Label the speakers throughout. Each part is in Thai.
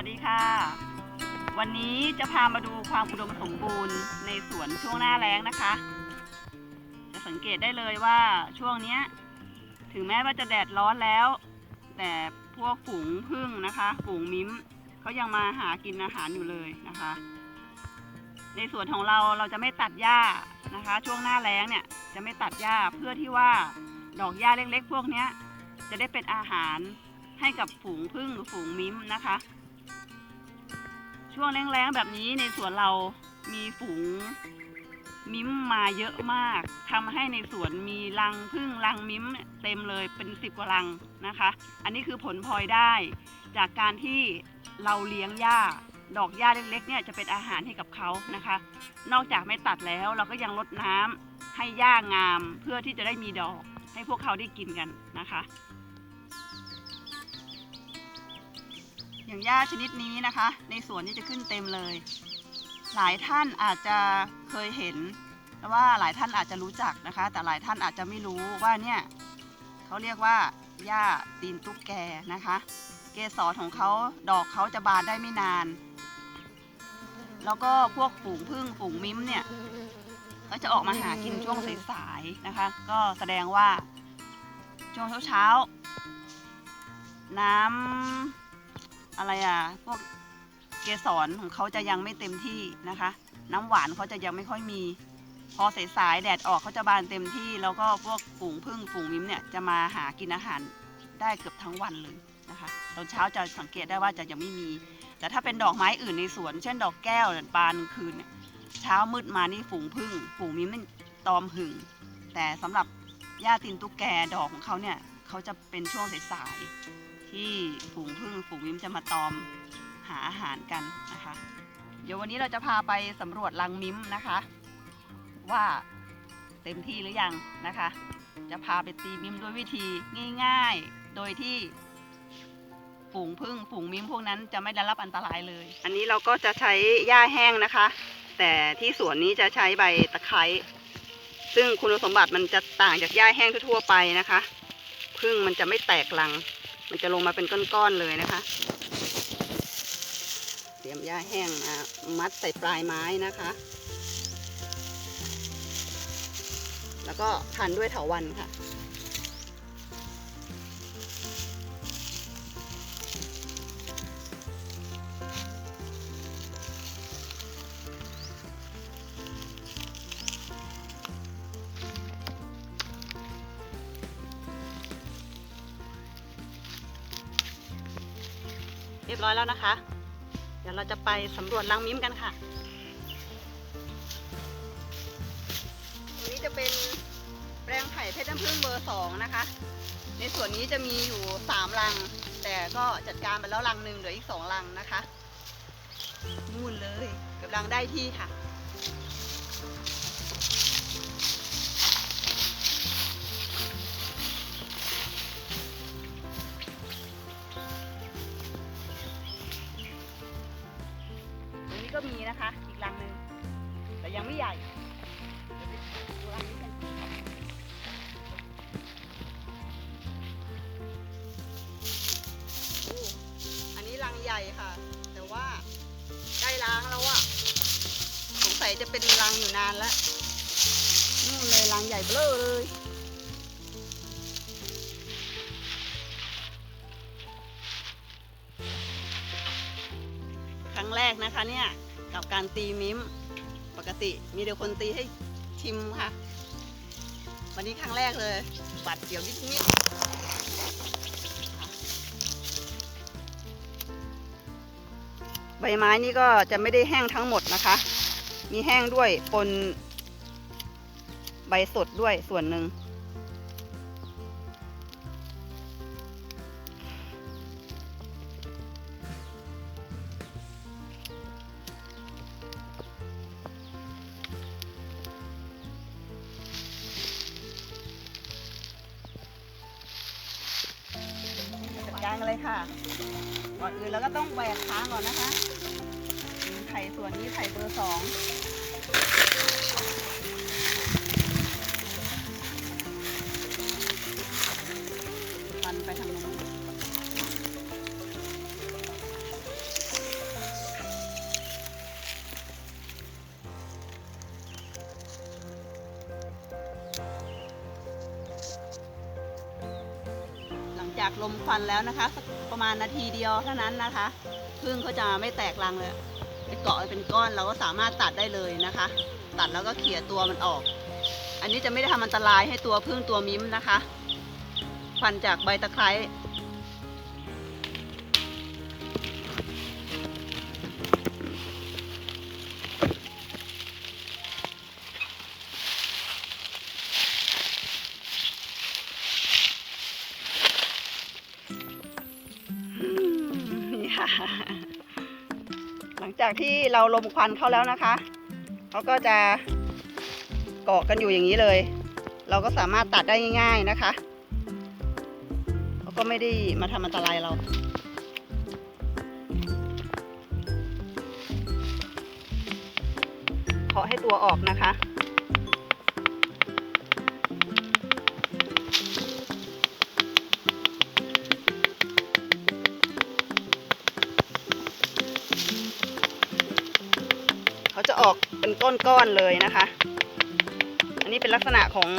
Speaker 1: วัสดีค่ะ วันนี้จะพามาดูความอุดมสมบูรณ์ในสวนช่วงหน้าแล้งนะคะ จะสังเกตได้เลยว่าช่วงนี้ถึงแม้ว่าจะแดดร้อนแล้ว แต่พวกฝูงผึ้งนะคะฝูงมิ้มเขายังมาหากินอาหารอยู่เลยนะคะ ในสวนของเราเราจะไม่ตัดหญ้านะคะ ช่วงหน้าแล้งเนี่ยจะไม่ตัดหญ้าเพื่อที่ว่าดอกหญ้าเล็ก ๆ พวกนี้จะได้เป็นอาหารให้กับฝูงผึ้งหรือฝูงมิ้มนะคะ ช่วงแล้งๆแบบนี้ในสวนเรามีฝูงมิ้มมาเยอะมากทำให้ในสวนมีรังผึ้งรังมิ้มเต็มเลยเป็นสิบกว่ารังนะคะ อันนี้คือผลพลอยได้ จากการที่เราเลี้ยงหญ้า ดอกหญ้าเล็กๆเนี่ยจะเป็นอาหารให้กับเขานะคะ นอกจากไม่ตัดแล้วเราก็ยังรดน้ำให้หญ้างาม เพื่อที่จะได้มีดอกให้พวกเขาได้กินกันนะคะ อย่างหญ้าชนิดนี้นะคะ ในสวนนี่จะขึ้นเต็มเลย หลายท่านอาจจะเคยเห็นว่าหลายท่านอาจจะรู้จักนะคะ แต่หลายท่านอาจจะไม่รู้ว่าเนี่ยเขาเรียกว่าหญ้าตีนตุ๊กแกนะคะ เกสรของเขาดอกเขาจะบานได้ไม่นาน แล้วก็พวกฝูงผึ้งฝูงมิ้มเนี่ยก็จะออกมาหากินช่วงสายๆนะคะ ก็แสดงว่าช่วงเช้าๆน้ำ อะไรอะพวกเกสรของเขาจะยังไม่เต็มที่นะคะ น้ำหวานเขาจะยังไม่ค่อยมี พอสายๆแดดออกเขาจะบานเต็มที่แล้วก็พวกฝูงผึ้งฝูงมิ้มเนี่ยจะมาหากินอาหารได้เกือบทั้งวันเลยนะคะตอนเช้าจะสังเกตได้ว่าจะยังไม่มี แต่ถ้าเป็นดอกไม้อื่นในสวน เช่นดอกแก้วบานคืนเนี่ยเช้ามืดมานี่ฝูงผึ้งฝูงมิ้มตอมหึงแต่สำหรับหญ้าตินตุ๊กแกดอกของเขาเนี่ยเขาจะเป็นช่วงสายๆ ที่ฝูงผึ้งฝูงมิ้มจะมาตอมหาอาหารกันนะคะ เดี๋ยววันนี้เราจะพาไปสำรวจรังมิ้มนะคะ ว่าเต็มที่หรือยังนะคะ จะพาไปตีมิ้มด้วยวิธีง่ายๆ โดยที่ฝูงผึ้งฝูงมิ้มพวกนั้นจะไม่ได้รับอันตรายเลย อันนี้เราก็จะใช้หญ้าแห้งนะคะ แต่ที่สวนนี้จะใช้ใบตะไคร้ซึ่งคุณสมบัติมันจะต่างจากหญ้าแห้งทั่วไปนะคะผึ้งมันจะไม่แตกรัง มันจะลงมาเป็นก้อนๆเลยนะคะ เตรียมหญ้าแห้งมามัดใส่ปลายไม้นะคะ แล้วก็พันด้วยเถาวัลย์ค่ะ เรียบร้อยแล้วนะคะ เดี๋ยวเราจะไปสำรวจรังมิ้มกันค่ะตรงนี้จะเป็นแปลงไผ่เพชรน้ำผึ้งเบอร์สองนะคะ ในส่วนนี้จะมีอยู่สามรัง แต่ก็จัดการไปแล้วรังหนึ่งเหลืออีกสองรังนะคะ นู่นเลยกำลังได้ที่ค่ะ เป็นรังอยู่นานแล้วนู่นเลยรังใหญ่เบ้อเลยครั้งแรกนะคะเนี่ยกับการตีมิมปกติมีเดี๋ยวคนตีให้ชิมค่ะ วันนี้ครั้งแรกเลยบัดเดี๋ยวนิดนิดใบไม้นี่ก็จะไม่ได้แห้งทั้งหมดนะคะ มีแห้งด้วยปนใบสดด้วยส่วนหนึ่ง จัดการกันเลยค่ะ ก่อนอื่นเราก็ต้องแหวกค้างก่อนนะคะ ไข่ส่วนนี้ไข่เบอร์สองปันไปทางนู้นจากลมควันแล้วนะคะ ประมาณนาทีเดียวเท่านั้นนะคะพึ่งเขาจะไม่แตกรังเลย เกาะเป็นก้อนเราก็สามารถตัดได้เลยนะคะ ตัดแล้วก็เขี่ยตัวมันออก อันนี้จะไม่ได้ทำอันตรายให้ตัวพึ่งตัวมิ้มนะคะ ฟันจากใบตะไคร้ หลังจากที่เราลมควันเขาแล้วนะคะเขาก็จะเกาะกันอยู่อย่างนี้เลย เราก็สามารถตัดได้ง่าย ๆนะคะเขาก็ไม่ได้มาทำอันตรายเราเคาะให้ตัวออกนะคะ อกเป็นก้อนๆเลยนะคะ อันนี้เป็นลักษณะของ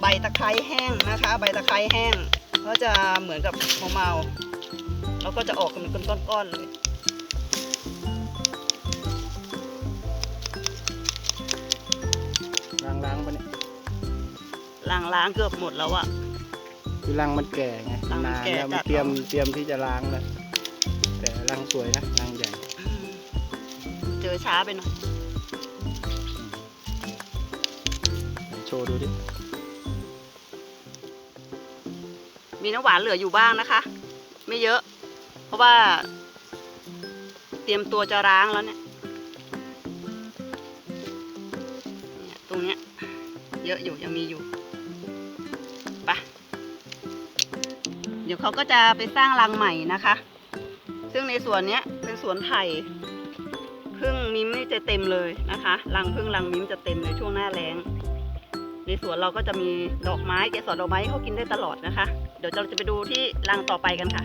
Speaker 1: ใบตะไคร้แห้งนะคะ ใบตะไคร้แห้งเขาจะเหมือนกับมะเมาๆแล้วก็จะออกเป็นก้อนๆเลย
Speaker 2: ล้างล้างๆปะเนี่ย
Speaker 1: ล้างๆเกือบหมดแล้วอะ
Speaker 2: คือรังมันแก่ไง
Speaker 1: รังมัน
Speaker 2: นาน
Speaker 1: แก่
Speaker 2: แล้วมัน
Speaker 1: จัด
Speaker 2: เตรียม
Speaker 1: เนอะ
Speaker 2: เตรียมที่จะล้างแล้วแต่รังสวยนะรังใหญ่
Speaker 1: อืมเจอช้าไปหน่อย
Speaker 2: ว์ดูดิ
Speaker 1: มีน้ำหวานเหลืออยู่บ้างนะคะ ไม่เยอะ เพราะว่า เตรียมตัวจะล้างแล้วเนี่ยตรงเนี้ยเยอะอยู่ยังมีอยู่ไปะเดี๋ยวเขาก็จะไปสร้างรังใหม่นะคะ ซึ่งในสวนเนี้ยเป็นสวนไผ่พึ่งมิ้มนี่จะเต็มเลยนะคะ รังพึ่งรังมิ้มจะเต็มเลยช่วงหน้าแล้ง ในสวนเราก็จะมีดอกไม้เกสรดอกไม้เขากินได้ตลอดนะคะ เดี๋ยวเราจะไปดูที่รังต่อไปกันค่ะ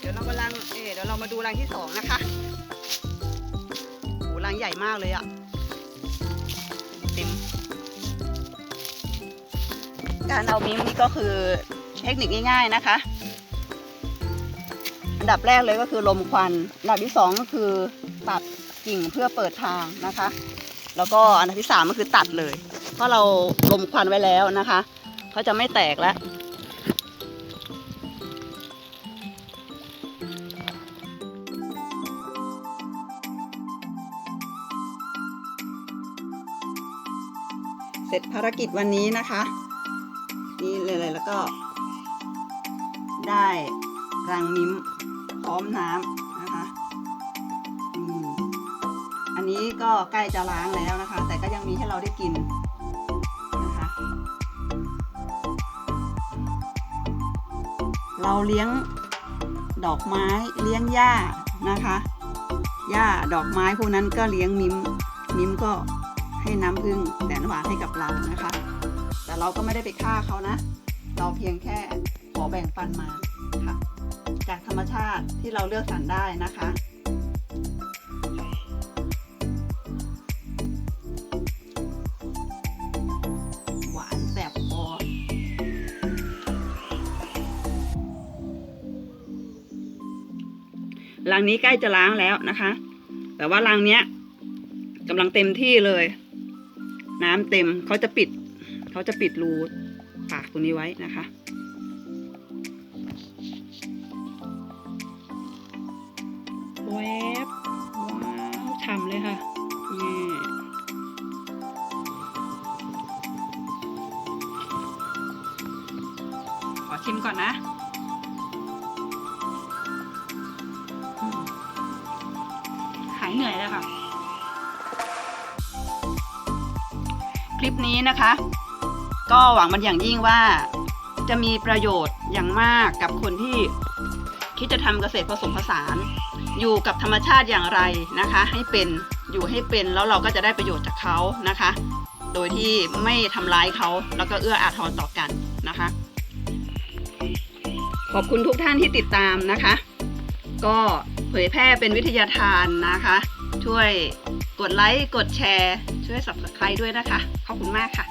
Speaker 1: เดี๋ยวเรากำลังเอเดี๋ยวเรามาดูรังที่สองนะคะโหรังใหญ่มากเลยอะเต็มการเอามิ้มนี่ก็คือเทคนิคง่ายๆนะคะอันดับแรกเลยก็คือลมควัน อันดับที่สองก็คือตัด กิ่งเพื่อเปิดทางนะคะ แล้วก็อันที่สามก็คือตัดเลย เพราะเราลมควันไว้แล้วนะคะเขาจะไม่แตกแล้วเสร็จภารกิจวันนี้นะคะ นี่เลยแล้วก็ได้รังมิ้มพร้อมน้ำนะคะ นนี้ก็ใกล้จะล้างแล้วนะคะ แต่ก็ยังมีให้เราได้กินนะคะ เราเลี้ยงดอกไม้เลี้ยงหญ้านะคะหญ้าดอกไม้พวกนั้นก็เลี้ยงมิมมิมก็ให้น้ำผึ้งแสนหวานให้กับเรานะคะ แต่เราก็ไม่ได้ไปฆ่าเขานะ เราเพียงแค่ขอแบ่งปันมาค่ะ จากธรรมชาติที่เราเลือกสรรได้นะคะ รังนี้ใกล้จะล้างแล้วนะคะ แต่ว่ารังเนี้ยกำลังเต็มที่เลย น้ำเต็มเขาจะปิดเขาจะปิดรูปากตรงนี้ไว้นะคะ ลิปนี้นะคะ ก็หวังมันอย่างยิ่งว่าจะมีประโยชน์อย่างมากกับคนที่คิดจะทำเกษตรผสมผสาน อยู่กับธรรมชาติอย่างไรนะคะ ให้เป็นอยู่ให้เป็นแล้วเราก็จะได้ประโยชน์จากเขานะคะ โดยที่ไม่ทำร้ายเขาแล้วก็เอื้ออาทรต่อกันนะคะ ขอบคุณทุกท่านที่ติดตามนะคะ ก็เผยแพร่เป็นวิทยาทานนะคะ ช่วยกดไลค์กดแชร์ ช่วย subscribe ด้วยนะคะ ขอบคุณมากค่ะ